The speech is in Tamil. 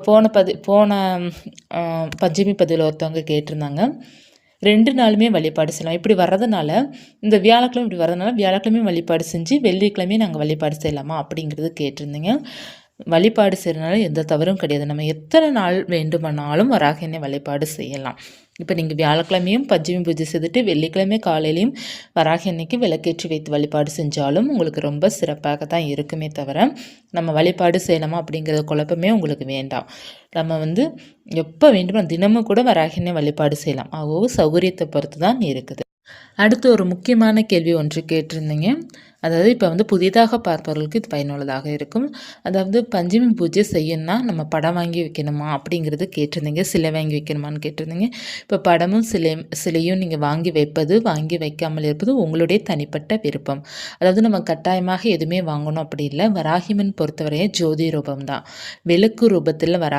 போன பதி போன பஞ்சமி பதிவில் ஒருத்தவங்க கேட்டிருந்தாங்க. ரெண்டு நாளுமே வழிபாடு செய்யலாம். இப்படி வர்றதுனால இந்த வியாழக்கிழமை இப்படி வர்றதுனால வியாழக்கிழமையும் வழிபாடு செஞ்சு வெள்ளிக்கிழமையும் நாங்கள் வழிபாடு செய்யலாமா அப்படிங்கிறது கேட்டிருந்தீங்க. வழிபாடு செய்கிறனால எந்த தவறும் கிடையாது. நம்ம எத்தனை நாள் வேண்டுமானாலும் வராக எண்ணெய் வழிபாடு செய்யலாம். இப்போ நீங்கள் வியாழக்கிழமையும் பஞ்சமி பூஜை செய்துட்டு வெள்ளிக்கிழமை காலையிலையும் வராக அன்னைக்கு விளக்கேற்றி வைத்து வழிபாடு செஞ்சாலும் உங்களுக்கு ரொம்ப சிறப்பாக தான் இருக்குமே தவிர நம்ம வழிபாடு செய்யலாமா அப்படிங்கிற குழப்பமே உங்களுக்கு வேண்டாம். நம்ம வந்து எப்போ வேண்டுமோ தினமும் கூட வராக எண்ணெய் வழிபாடு செய்யலாம். அவ்வளோ சௌகரியத்தை பொறுத்து தான் இருக்குது. அடுத்து ஒரு முக்கியமான கேள்வி ஒன்று கேட்டிருந்தீங்க. அதாவது இப்போ வந்து புதிதாக பார்ப்பவர்களுக்கு இது பயனுள்ளதாக இருக்கும். அதாவது பஞ்சமி பூஜை செய்யணும்னா நம்ம படம் வாங்கி வைக்கணுமா அப்படிங்கிறது கேட்டிருந்தீங்க. சிலை வாங்கி வைக்கணுமான்னு கேட்டிருந்தீங்க. இப்போ படமும் சிலை சிலையும் நீங்கள் வாங்கி வைப்பது வாங்கி வைக்காமல் இருப்பது உங்களுடைய தனிப்பட்ட விருப்பம். அதாவது நம்ம கட்டாயமாக எதுவுமே வாங்கணும் அப்படி இல்லை. வராகிமன் பொறுத்தவரையே ஜோதி ரூபம் தான் விளக்கு ரூபத்தில் வரா